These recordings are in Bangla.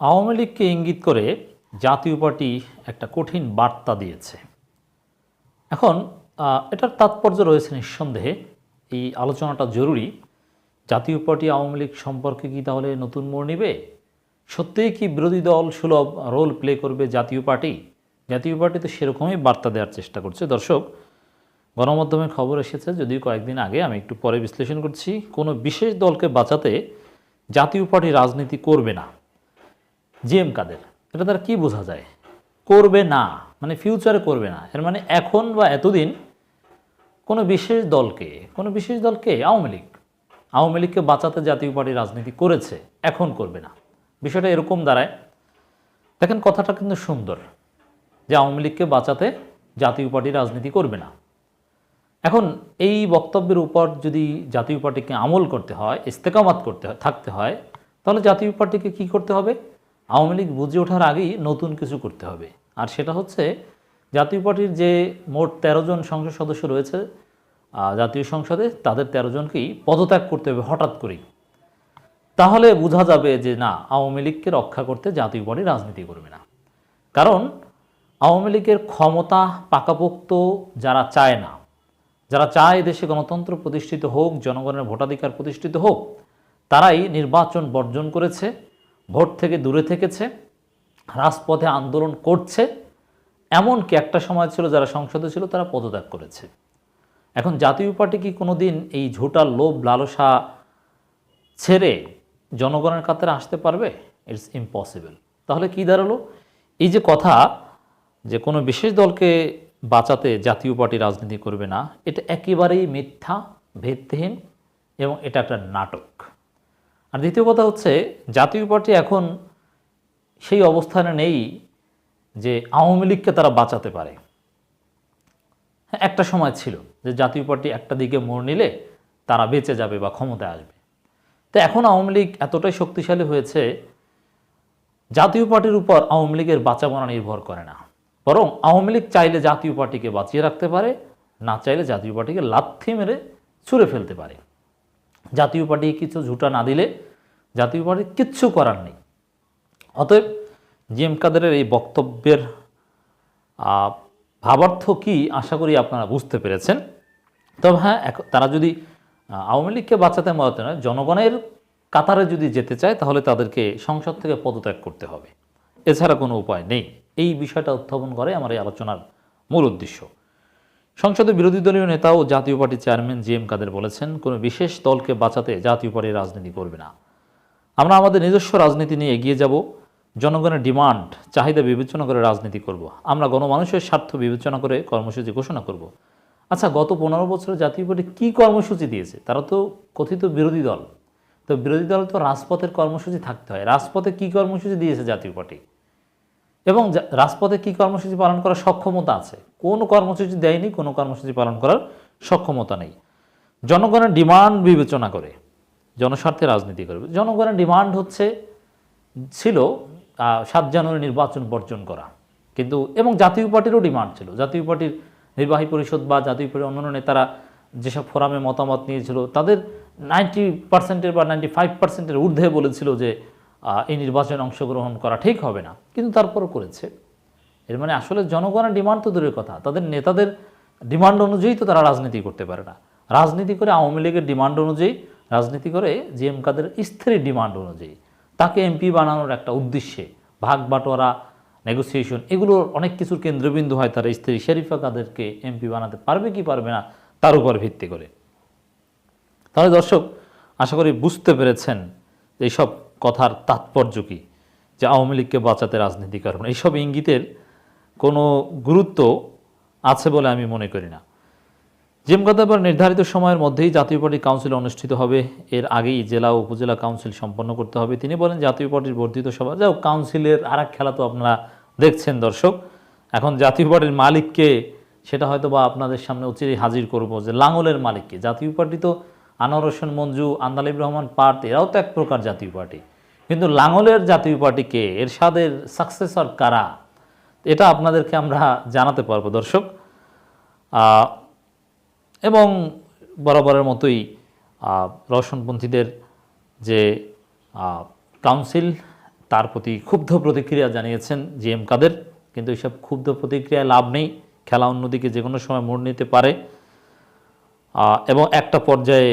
আওয়ামী লীগকে ইঙ্গিত করে জাতীয় পার্টি একটা কঠিন বার্তা দিয়েছে। এখন এটার তাৎপর্য রয়েছে নিঃসন্দেহে। এই আলোচনাটা জরুরি। জাতীয় পার্টি আওয়ামী লীগ সম্পর্কে কি তাহলে নতুন মোড় নেবে? সত্যিই কি বিরোধী দল সুলভ রোল প্লে করবে জাতীয় পার্টি? জাতীয় পার্টি তো সেরকমই বার্তা দেওয়ার চেষ্টা করছে। দর্শক গণমাধ্যমে খবর এসেছে, যদিও কয়েকদিন আগে আমি একটু পরে বিশ্লেষণ করছি, কোনো বিশেষ দলকে বাঁচাতে জাতীয় পার্টি রাজনীতি করবে না। জিএম কাদের? এটা তার কি বোঝা যায়? করবে না মানে ফিউচারে করবে না। এর মানে এখন বা এতদিন কোনো বিশেষ দলকে, কোনো বিশেষ দলকে, আওয়ামী লীগ, আওয়ামী লীগকে বাঁচাতে জাতীয় পার্টি রাজনীতি করেছে, এখন করবে না। বিষয়টা এরকম দাঁড়ায়। দেখেন কথাটা কিন্তু সুন্দর, যে আওয়ামী লীগকে বাঁচাতে জাতীয় পার্টি রাজনীতি করবে না। এখন এই বক্তব্যের উপর যদি জাতীয় পার্টিকে আমল করতে হয়, ইস্তেকামাত করতে হয়, থাকতে হয়, তাহলে জাতীয় পার্টিকে কি করতে হবে? আওয়ামী লীগ বুঝে ওঠার আগেই নতুন কিছু করতে হবে। আর সেটা হচ্ছে জাতীয় পার্টির যে মোট তেরো জন সংসদ সদস্য রয়েছে জাতীয় সংসদে তাদের তেরো জনকেই পদত্যাগ করতে হবে হঠাৎ করেই। তাহলে বোঝা যাবে যে না, আওয়ামী লীগকে রক্ষা করতে জাতীয় পার্টি রাজনীতি করবে না। কারণ আওয়ামী লীগের ক্ষমতা পাকাপোক্ত যারা চায় না, যারা চায় দেশে গণতন্ত্র প্রতিষ্ঠিত হোক, জনগণের ভোটাধিকার প্রতিষ্ঠিত হোক, তারাই নির্বাচন বর্জন করেছে। ভোট থেকে দূরে থেকেছে, রাজপথে আন্দোলন করছে, এমনকি একটা সময় ছিল যারা সংসদে ছিল তারা পদত্যাগ করেছে। এখন জাতীয় পার্টি কি কোনো দিন এই ঝোটার লোভ, লালসা ছেড়ে জনগণের কাতারে আসতে পারবে? ইটস ইম্পসিবল তাহলে কি দাঁড়াল? এই যে কথা যে কোনো বিশেষ দলকে বাঁচাতে জাতীয় পার্টি রাজনীতি করবে না, এটা একেবারেই মিথ্যা, ভিত্তিহীন এবং এটা একটা নাটক। আর দ্বিতীয় কথা হচ্ছে, জাতীয় পার্টি এখন সেই অবস্থানে নেই যে আওয়ামী লীগকে তারা বাঁচাতে পারে। হ্যাঁ একটা সময় ছিল যে জাতীয় পার্টি একটা দিকে মোড় নিলে তারা বেঁচে যাবে বা ক্ষমতায় আসবে। তো এখন আওয়ামী লীগ এতটাই শক্তিশালী হয়েছে, জাতীয় পার্টির উপর আওয়ামী লীগের বাঁচাবনা নির্ভর করে না। বরং আওয়ামী লীগ চাইলে জাতীয় পার্টিকে বাঁচিয়ে রাখতে পারে, না চাইলে জাতীয় পার্টিকে লাথি মেরে ছুঁড়ে ফেলতে পারে। জাতীয় পার্টি কিছু ঝুটা না দিলে জাতীয় পার্টি কিচ্ছু করার নেই। অতএব জি এম কাদেরের এই বক্তব্যের ভাবার্থ কি আশা করি আপনারা বুঝতে পেরেছেন। তবে হ্যাঁ তারা যদি আওয়ামী লীগকে বাঁচাতে মরাতে নয়, জনগণের কাতারে যদি যেতে চায়, তাহলে তাদেরকে সংসদ থেকে পদত্যাগ করতে হবে। এছাড়া কোনো উপায় নেই। এই বিষয়টা উত্থাপন করে আমার এই আলোচনার মূল উদ্দেশ্য। সংসদে বিরোধী দলীয় নেতা ও জাতীয় পার্টির চেয়ারম্যান জি এম কাদের বলেছেন, কোনো বিশেষ দলকে বাঁচাতে জাতীয় পার্টি রাজনীতি করবে না। আমরা আমাদের নিজস্ব রাজনীতি নিয়ে এগিয়ে যাব, জনগণের ডিমান্ড, চাহিদা বিবেচনা করে রাজনীতি করব। আমরা গণমানুষের স্বার্থ বিবেচনা করে কর্মসূচি ঘোষণা করব। আচ্ছা গত পনেরো বছরে জাতীয় পার্টি কী কর্মসূচি দিয়েছে? তারা তো কথিত বিরোধী দল। তো বিরোধী দল তো রাজপথের কর্মসূচি থাকতে হয়। রাজপথে কী কর্মসূচি দিয়েছে জাতীয় পার্টি? এবং রাজপথে কী কর্মসূচি পালন করার সক্ষমতা আছে? কোনো কর্মসূচি দেয়নি, কোনো কর্মসূচি পালন করার সক্ষমতা নেই। জনগণের ডিমান্ড বিবেচনা করে, জনস্বার্থে রাজনীতি করবে জনগণের ডিমান্ড হচ্ছে, ছিল সাত জানুয়ারি নির্বাচন বর্জন করা। কিন্তু, এবং জাতীয় পার্টিরও ডিমান্ড ছিল। জাতীয় পার্টির নির্বাহী পরিষদ বা জাতীয় পার্টির অন্যান্য নেতারা যেসব ফোরামে মতামত নিয়েছিল, তাদের নাইনটি পার্সেন্টের বা নাইনটি ফাইভ পার্সেন্টের ঊর্ধ্বে বলেছিল যে এই নির্বাচনে অংশগ্রহণ করা ঠিক হবে না। কিন্তু তারপরও করেছে। এর মানে আসলে জনগণের ডিমান্ড তো দূরের কথা। তাদের নেতাদের ডিমান্ড অনুযায়ী তো তারা রাজনীতি করতে পারে না। রাজনীতি করে আওয়ামী লীগের ডিমান্ড অনুযায়ী, রাজনীতি করে জি এম কাদের স্ত্রীর ডিমান্ড অনুযায়ী, তাকে এমপি বানানোর একটা উদ্দেশ্যে ভাগ বাটোয়ারা নেগোসিয়েশন এগুলোর অনেক কিছুর কেন্দ্রবিন্দু হয় তারা স্ত্রী শরীফা কাদেরকে এমপি বানাতে পারবে কি পারবে না, তার উপর ভিত্তি করে। তাহলে দর্শক, আশা করি বুঝতে পেরেছেন এইসব কথার তাৎপর্য কী? যে আওয়ামী লীগকে বাঁচাতে রাজনীতি করবেন এইসব ইঙ্গিতের কোনো গুরুত্ব আছে বলে আমি মনে করি না। জিম গদাবার নির্ধারিত সময়ের মধ্যেই জাতীয় পার্টি কাউন্সিল অনুষ্ঠিত হবে। এর আগেই জেলা ও উপজেলা কাউন্সিল সম্পন্ন করতে হবে। তিনি বলেন, জাতীয় পার্টির বর্ধিত সভা। যাও কাউন্সিলের আর খেলা তো আপনারা দেখছেন দর্শক। এখন জাতীয় পার্টির মালিককে সেটা হয়তো বা আপনাদের সামনে অচিরে হাজির করব যে লাঙলের মালিককে জাতীয় পার্টি তো আনোয়ার হোসেন মঞ্জু আন্দালিব রহমান পার্ট এরাও তো এক প্রকার জাতীয় পার্টি। কিন্তু লাঙলের জাতীয় পার্টিকে এরশাদের সাকসেসর কারা? এটা আপনাদেরকে আমরা জানাতে পারব, দর্শক। এবং বরাবরের মতোই রওশনপন্থীদের যে কাউন্সিল তার প্রতি ক্ষুব্ধ প্রতিক্রিয়া জানিয়েছেন জি এম কাদের। কিন্তু এইসব ক্ষুব্ধ প্রতিক্রিয়ায় লাভ নেই। খেলা অন্যদিকে যে কোনো সময় মোড় নিতে পারে। এবং একটা পর্যায়ে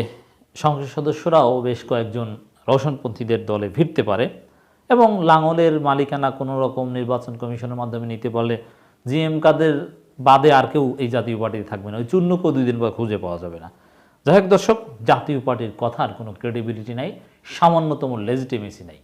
সংসদ সদস্যরাও বেশ কয়েকজন রওশনপন্থীদের দলে ভিড়তে পারে এবং লাঙলের মালিকানা কোনো রকম নির্বাচন কমিশনের মাধ্যমে নিতে পারলে জিএম কাদের বাদে আর কেউ এই জাতীয় পার্টিতে থাকবে না। ওই চূর্ণকেও দুই দিন পর খুঁজে পাওয়া যাবে না। যাই দর্শক, জাতীয় পার্টির কথার কোনো ক্রেডিবিলিটি নাই, সামান্যতম লেজিটিমেসি নাই।